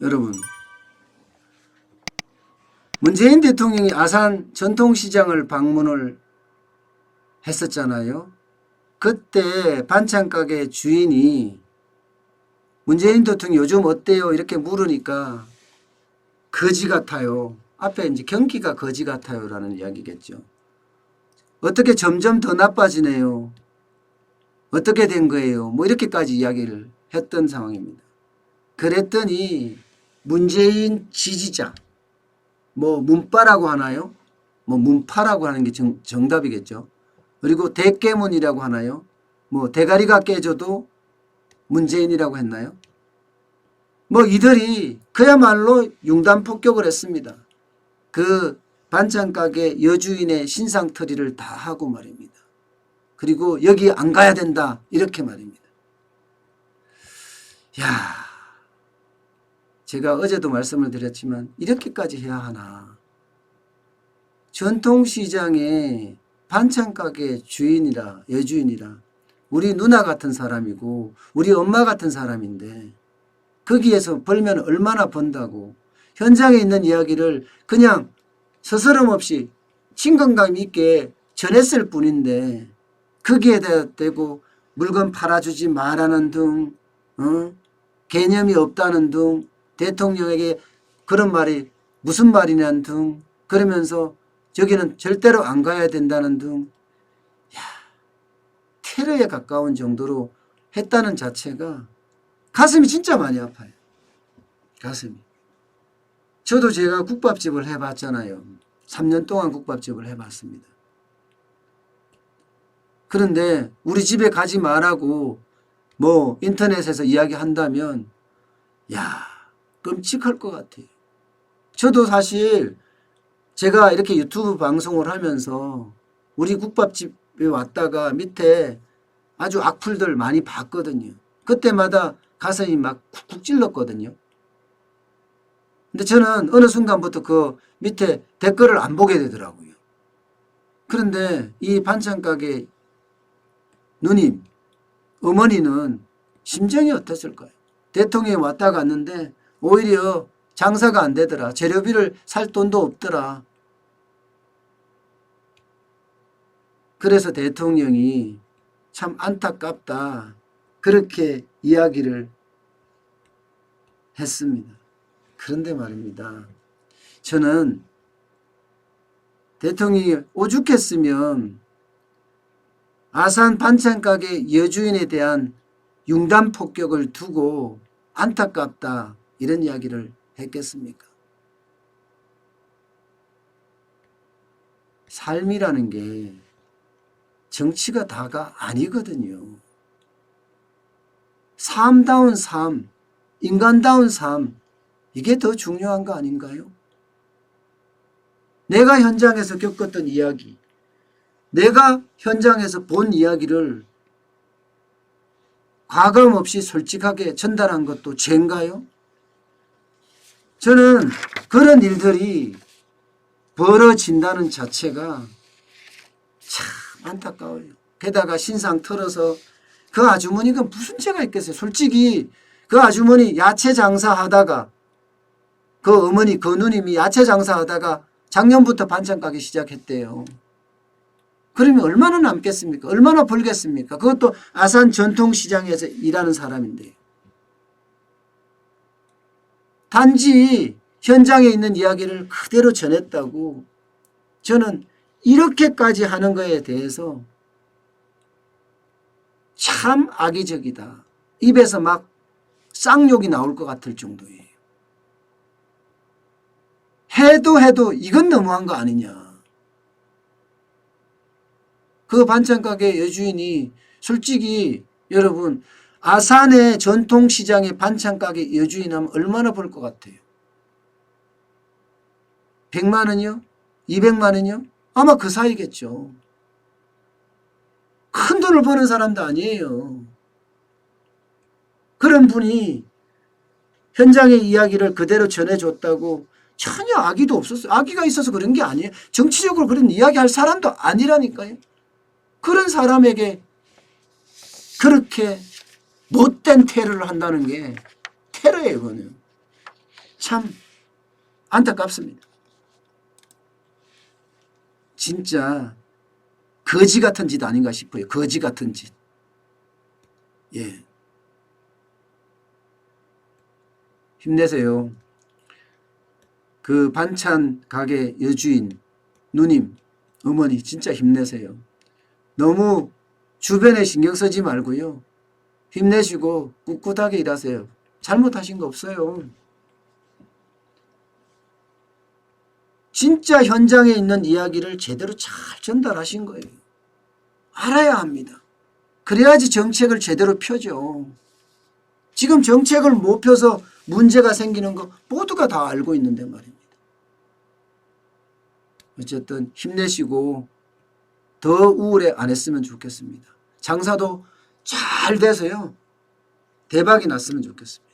여러분 문재인 대통령이 아산 전통시장을 방문을 했었잖아요. 그때 반찬가게 주인이 문재인 대통령 요즘 어때요? 이렇게 물으니까 거지 같아요. 앞에 이제 경기가 거지 같아요 라는 이야기겠죠. 어떻게 점점 더 나빠지네요. 어떻게 된 거예요? 뭐 이렇게까지 이야기를 했던 상황입니다. 그랬더니 문재인 지지자 뭐 문파라고 하나요? 뭐 문파라고 하는 게 정, 정답이겠죠. 그리고 대깨문이라고 하나요? 뭐 대가리가 깨져도 문재인이라고 했나요? 뭐 이들이 그야말로 융단 폭격을 했습니다. 그 반찬 가게 여주인의 신상털이를 다 하고 말입니다. 그리고 여기 안 가야 된다 이렇게 말입니다. 야, 제가 어제도 말씀을 드렸지만 이렇게까지 해야 하나? 전통시장의 반찬 가게 주인이라 여주인이라 우리 누나 같은 사람이고 우리 엄마 같은 사람인데 거기에서 벌면 얼마나 번다고 현장에 있는 이야기를 그냥 서스럼 없이 친근감 있게 전했을 뿐인데 거기에 대고 물건 팔아주지 말라는 등 어? 개념이 없다는 등 대통령에게 그런 말이 무슨 말이냐는 등 그러면서 저기는 절대로 안 가야 된다는 등 야, 테러에 가까운 정도로 했다는 자체가 가슴이 진짜 많이 아파요. 가슴이. 저도 제가 국밥집을 해봤잖아요. 3년 동안 국밥집을 해봤습니다. 그런데 우리 집에 가지 말라고 뭐 인터넷에서 이야기한다면 야 끔찍할 것 같아요. 저도 사실 제가 이렇게 유튜브 방송을 하면서 우리 국밥집에 왔다가 밑에 아주 악플들 많이 봤거든요. 그때마다 가슴이 막 쿡쿡 찔렀거든요. 근데 저는 어느 순간부터 그 밑에 댓글을 안 보게 되더라고요. 그런데 이 반찬 가게 누님, 어머니는 심정이 어땠을까요? 대통령이 왔다 갔는데 오히려 장사가 안 되더라. 재료비를 살 돈도 없더라. 그래서 대통령이 참 안타깝다. 그렇게 이야기를 했습니다. 그런데 말입니다. 저는 대통령이 오죽했으면 아산 반찬가게 여주인에 대한 융단 폭격을 두고 안타깝다 이런 이야기를 했겠습니까? 삶이라는 게 정치가 다가 아니거든요. 삶다운 삶, 인간다운 삶, 이게 더 중요한 거 아닌가요? 내가 현장에서 겪었던 이야기, 내가 현장에서 본 이야기를 과감 없이 솔직하게 전달한 것도 죄인가요? 저는 그런 일들이 벌어진다는 자체가 참 안타까워요. 게다가 신상 털어서 그 아주머니가 무슨 죄가 있겠어요? 솔직히 그 아주머니 야채 장사하다가 그 어머니 그 누님이 야채 장사하다가 작년부터 반찬 가게 시작했대요. 그러면 얼마나 남겠습니까? 얼마나 벌겠습니까? 그것도 아산 전통시장에서 일하는 사람인데. 단지 현장에 있는 이야기를 그대로 전했다고 저는 이렇게까지 하는 거에 대해서 참 악의적이다. 입에서 막 쌍욕이 나올 것 같을 정도예요. 해도 해도 이건 너무한 거 아니냐. 그 반찬 가게 여주인이 솔직히 여러분 아산의 전통시장의 반찬 가게 여주인 하면 얼마나 벌 것 같아요? 100만 원이요? 200만 원이요? 아마 그 사이겠죠. 큰 돈을 버는 사람도 아니에요. 그런 분이 현장의 이야기를 그대로 전해줬다고 전혀 악의도 없었어요. 악의가 있어서 그런 게 아니에요. 정치적으로 그런 이야기할 사람도 아니라니까요. 그런 사람에게 그렇게 못된 테러를 한다는 게 테러예요, 그거는. 참 안타깝습니다. 진짜 거지 같은 짓 아닌가 싶어요. 거지 같은 짓. 예. 힘내세요. 그 반찬 가게 여주인, 누님, 어머니 진짜 힘내세요. 너무 주변에 신경 쓰지 말고요. 힘내시고 꿋꿋하게 일하세요. 잘못하신 거 없어요. 진짜 현장에 있는 이야기를 제대로 잘 전달하신 거예요. 알아야 합니다. 그래야지 정책을 제대로 펴죠. 지금 정책을 못 펴서 문제가 생기는 거 모두가 다 알고 있는데 말입니다. 어쨌든 힘내시고 더 우울해 안 했으면 좋겠습니다. 장사도 잘 돼서요. 대박이 났으면 좋겠습니다.